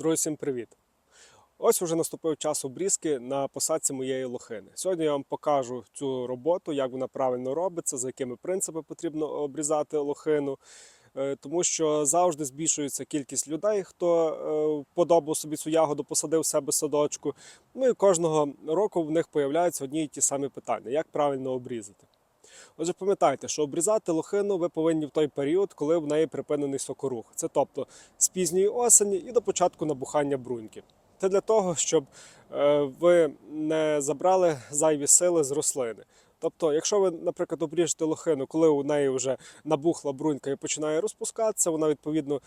Друзі, всім привіт! Ось вже наступив час обрізки на посадці моєї лохини. Сьогодні я вам покажу цю роботу, як вона правильно робиться, за якими принципами потрібно обрізати лохину. Е, Тому що завжди збільшується кількість людей, хто е, подобав собі цю ягоду, посадив себе садочку. Ну і кожного року в них появляються одні і ті самі питання: як правильно обрізати. Отже, пам'ятайте, що обрізати лохину ви повинні в той період, коли в неї припинений сокорух. Це тобто з пізньої осені і до початку набухання бруньки. Це для того, щоб е, ви не забрали зайві сили з рослини. Тобто, якщо ви, наприклад, обріжете лохину, коли у неї вже набухла брунька і починає розпускатися, вона відповідно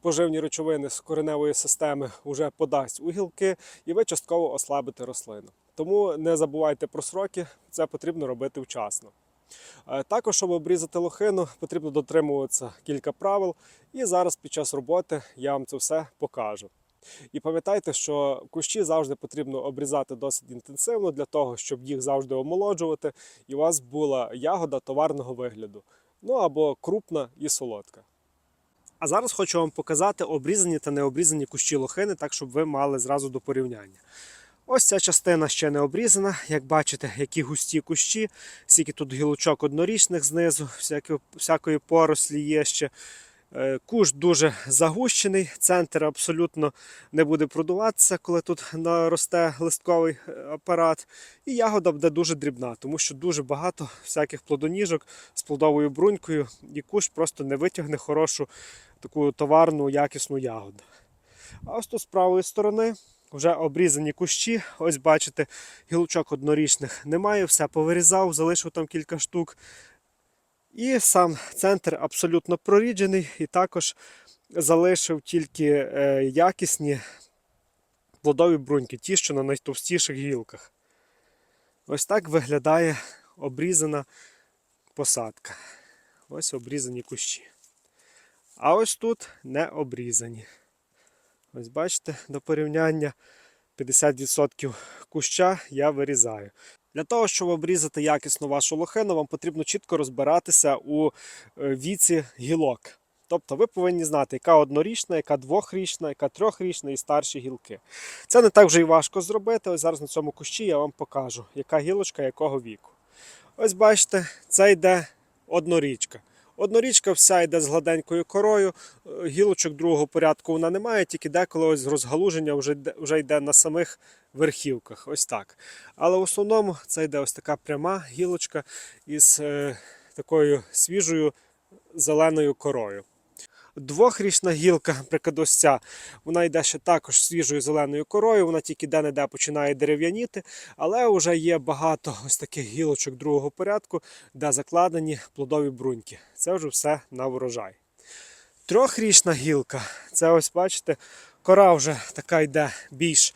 поживні речовини з кореневої системи вже подасть у гілки, і ви частково ослабите рослину. Тому не забувайте про сроки, це потрібно робити вчасно. Е, Також, щоб обрізати лохину, потрібно дотримуватися кілька правил, і зараз під час роботи я вам це все покажу. І пам'ятайте, що кущі завжди потрібно обрізати досить інтенсивно для того, щоб їх завжди омолоджувати, і у вас була ягода товарного вигляду. Ну або крупна і солодка. А зараз хочу вам показати обрізані та необрізані кущі лохини, так щоб ви мали зразу до порівняння. Ось ця частина ще не обрізана. Як бачите, які густі кущі, скільки тут гілочок однорічних знизу, всякої порослі є ще. Е, Куш дуже загущений, центр абсолютно не буде продуватися, коли тут наросте листковий е, апарат. І ягода буде дуже дрібна, тому що дуже багато всяких плодоніжок з плодовою брунькою, і куш просто не витягне хорошу таку товарну, якісну ягоду. А ось тут з правої сторони вже обрізані кущі. Ось бачите, гілочок однорічних немає, все повирізав, залишив там кілька штук. І сам центр абсолютно проріджений, і також залишив тільки е, якісні плодові бруньки, ті, що на найтовстіших гілках. Ось так виглядає обрізана посадка. Ось обрізані кущі. А ось тут не обрізані. Ось бачите, до порівняння 50% куща я вирізаю. Для того, щоб обрізати якісно вашу лохину, вам потрібно чітко розбиратися у е, віці гілок. Тобто ви повинні знати, яка однорічна, яка двохрічна, яка трьохрічна і старші гілки. Це не так вже і важко зробити. Ось зараз на цьому кущі я вам покажу, яка гілочка якого віку. Ось бачите, це йде однорічка. Однорічка вся йде з гладенькою корою, е, гілочок другого порядку вона не має, тільки деколи ось розгалуження вже йде, вже йде на самих верхівках. Ось так. Але в основному це йде ось така пряма гілочка із е, такою свіжою зеленою корою. Двохрічна гілка, прикадосця. ця, вона йде ще також свіжою зеленою корою, вона тільки де-не-де починає дерев'яніти, але вже є багато ось таких гілочок другого порядку, де закладені плодові бруньки. Це вже все на врожай. Трьохрічна гілка, це ось бачите, кора вже така йде більш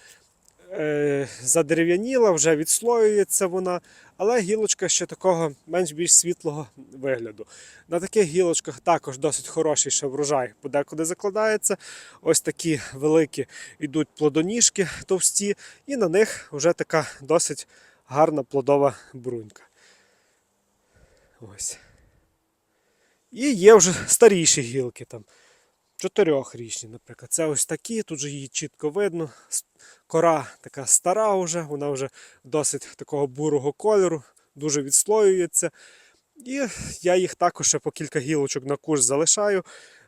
задерев'яніла, вже відслоюється вона, але гілочка ще такого менш-більш світлого вигляду. На таких гілочках також досить хороший ще врожай подекуди закладається. Ось такі великі йдуть плодоніжки товсті, і на них вже така досить гарна плодова брунька. Ось. І є вже старіші гілки там. Чотирьохрічні, наприклад. Це ось такі, тут же її чітко видно. Кора така стара вже, вона вже досить такого бурого кольору, дуже відслоюється. І я їх також ще по кілька гілочок на курс залишаю,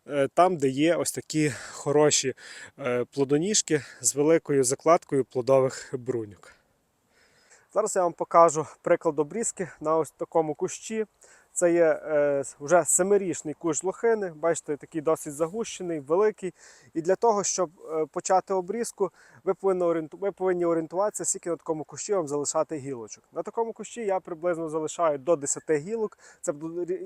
е, там, де є ось такі хороші е, плодоніжки з великою закладкою плодових бруньок. Зараз я вам покажу приклад обрізки на ось такому кущі. Це є е, вже семирічний кущ лохини. Бачите, такий досить загущений, великий. І для того, щоб е, почати обрізку, ви повинні, орієнту... ви повинні орієнтуватися, скільки на такому кущі вам залишати гілочок. На такому кущі я приблизно залишаю до 10 гілок. Це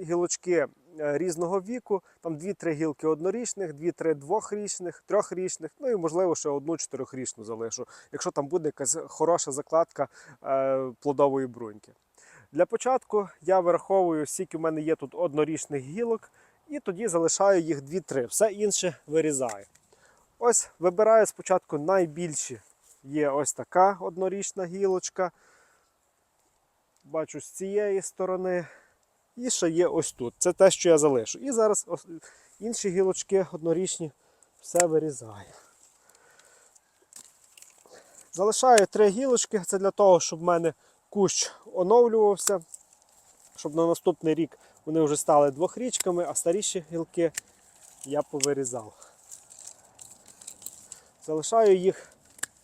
гілочки е, різного віку. Там 2-3 гілки однорічних, 2-3 двохрічних, трьохрічних, ну і можливо ще одну чотирьохрічну залишу, якщо там буде якась хороша закладка е, плодової бруньки. Для початку я вираховую, скільки в мене є тут однорічних гілок, і тоді залишаю їх 2-3. Все інше вирізаю. Ось вибираю спочатку найбільші. Є ось така однорічна гілочка. Бачу з цієї сторони. І ще є ось тут. Це те, що я залишу. І зараз інші гілочки однорічні все вирізаю. Залишаю три гілочки. Це для того, щоб в мене кущ оновлювався, щоб на наступний рік вони вже стали двохрічками, а старіші гілки я повирізав. Залишаю їх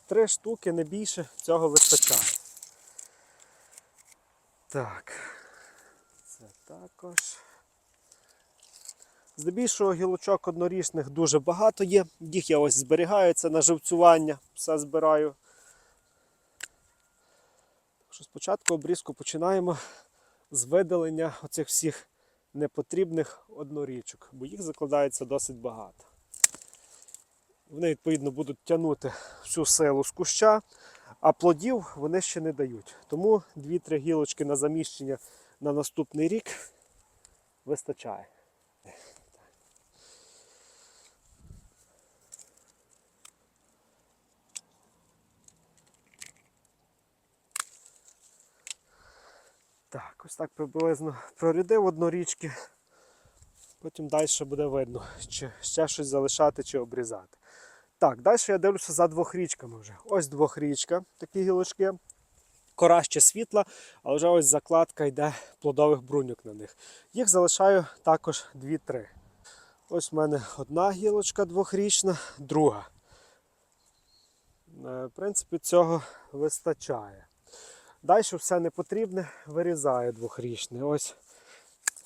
три штуки, не більше, цього вистачає. Так, це також. Здебільшого гілочок однорічних дуже багато є. Їх я ось зберігаю, це на живцювання, все збираю. Що спочатку обрізку починаємо з видалення оцих всіх непотрібних однорічок, бо їх закладається досить багато. Вони, відповідно, будуть тягнути всю силу з куща, а плодів вони ще не дають. Тому 2-3 гілочки на заміщення на наступний рік вистачає. Так, ось так приблизно прорядив однорічки. Потім далі буде видно, чи ще щось залишати чи обрізати. Так, далі я дивлюся за двохрічками вже. Ось двохрічка, такі гілочки. Кора ще світла, а вже ось закладка йде плодових бруньок на них. Їх залишаю також 2-3. Ось в мене одна гілочка двохрічна, друга. Е, В принципі, цього вистачає. Далі все не потрібне, вирізаю двохрічне. Ось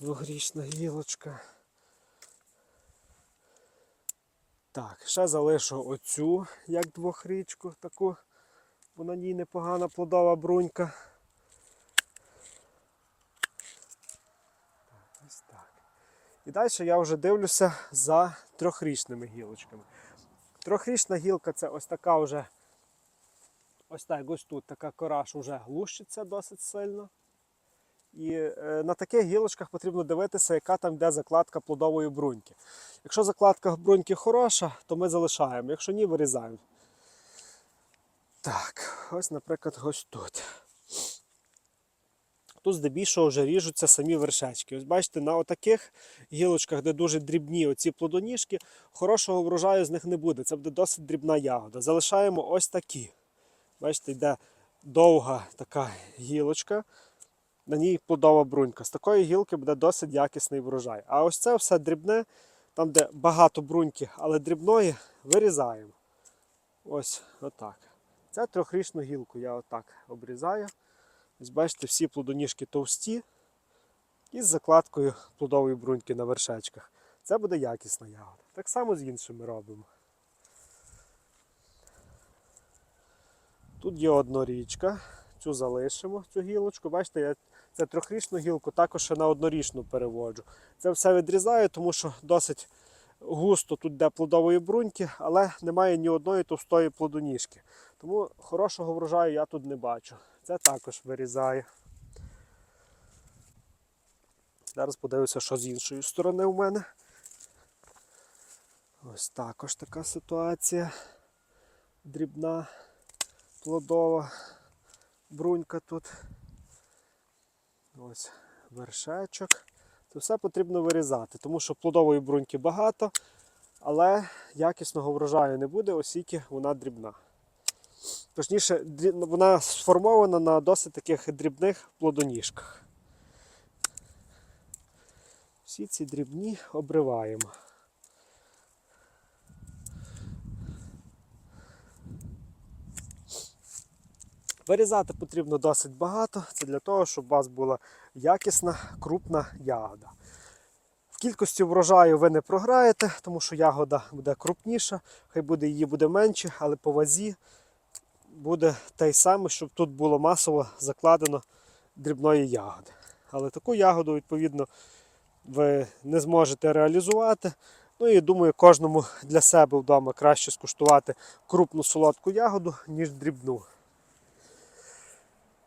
двохрічна гілочка. Так, ще залишу оцю, як двохрічку, таку, бо на ній непогана плодова брунька. Так, ось так. І далі я вже дивлюся за трьохрічними гілочками. Трьохрічна гілка це ось така вже, ось так, ось тут така кора, вже глущиться досить сильно. І е, на таких гілочках потрібно дивитися, яка там йде закладка плодової бруньки. Якщо закладка бруньки хороша, то ми залишаємо. Якщо ні, вирізаємо. Так, ось, наприклад, ось тут. Тут здебільшого вже ріжуться самі вершечки. Ось бачите, на отаких гілочках, де дуже дрібні оці плодоніжки, хорошого врожаю з них не буде. Це буде досить дрібна ягода. Залишаємо ось такі. Бачите, йде довга така гілочка на ній плодова брунька. З такої гілки буде досить якісний врожай. А ось це все дрібне, там, де багато бруньки, але дрібної, вирізаємо. Ось отак. Це трьохрічну гілку я отак обрізаю. Ось бачите, всі плодоніжки товсті і з закладкою плодової бруньки на вершечках. Це буде якісна ягода. Так само з іншими робимо. Тут є однорічка. Цю залишимо, цю гілочку. Бачите, я це трьохрічну гілку також на однорічну переводжу. Це все відрізаю, тому що досить густо тут де плодової бруньки, але немає ні одної товстої плодоніжки. Тому хорошого врожаю я тут не бачу. Це також вирізаю. Зараз подивлюся, що з іншої сторони у мене. Ось також така ситуація. Дрібна, плодова брунька тут. Ось вершечок. Це все потрібно вирізати, тому що плодової бруньки багато, але якісного врожаю не буде, оскільки вона дрібна. Точніше, вона сформована на досить таких дрібних плодоніжках. Всі ці дрібні обриваємо. Вирізати потрібно досить багато. Це для того, щоб у вас була якісна, крупна ягода. В кількості врожаю ви не програєте, тому що ягода буде крупніша, хай буде її буде менше, але по вазі буде те саме, щоб тут було масово закладено дрібної ягоди. Але таку ягоду, відповідно, ви не зможете реалізувати. Ну і думаю, кожному для себе вдома краще скуштувати крупну солодку ягоду, ніж дрібну.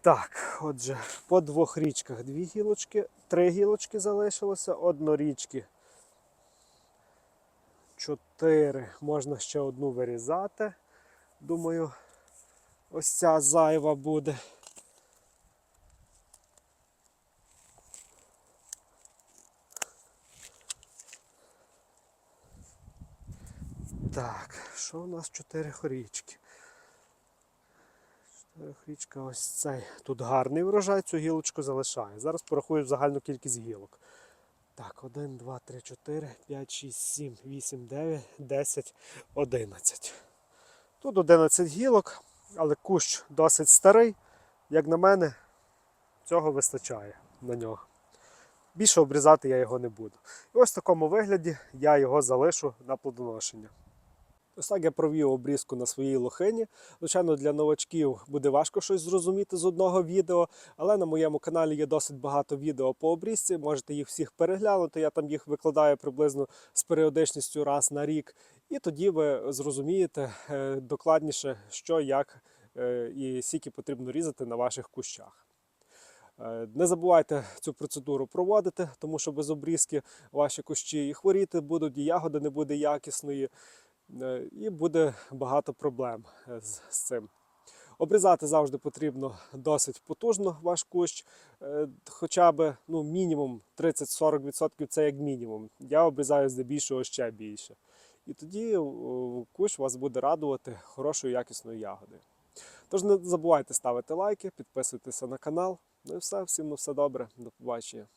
Так, отже, по двох річках дві гілочки, три гілочки залишилося, однорічки. Чотири. Можна ще одну вирізати. Думаю, ось ця зайва буде. Так, що у нас чотири хорічки? Хрічка ось цей. Тут гарний врожай, цю гілочку залишає. Зараз порахую загальну кількість гілок. Так, 1, 2, 3, 4, 5, 6, 7, 8, 9, 10, 11. Тут 11 гілок, але кущ досить старий. Як на мене, цього вистачає на нього. Більше обрізати я його не буду. І ось в такому вигляді я його залишу на плодоношення. Ось так я провів обрізку на своїй лохині. Звичайно, для новачків буде важко щось зрозуміти з одного відео, але на моєму каналі є досить багато відео по обрізці. Можете їх всіх переглянути. Я там їх викладаю приблизно з періодичністю раз на рік. І тоді ви зрозумієте е, докладніше, що, як е, і скільки потрібно різати на ваших кущах. Е, Не забувайте цю процедуру проводити, тому що без обрізки ваші кущі і хворіти будуть, і ягоди не буде якісної, і буде багато проблем е, з, з цим. Обрізати завжди потрібно досить потужно ваш кущ, е, хоча б ну, мінімум 30-40% це як мінімум. Я обрізаю здебільшого ще більше. І тоді кущ вас буде радувати хорошою якісною ягодою. Тож не забувайте ставити лайки, підписуйтеся на канал. Ну і все, всім на все добре. До побачення.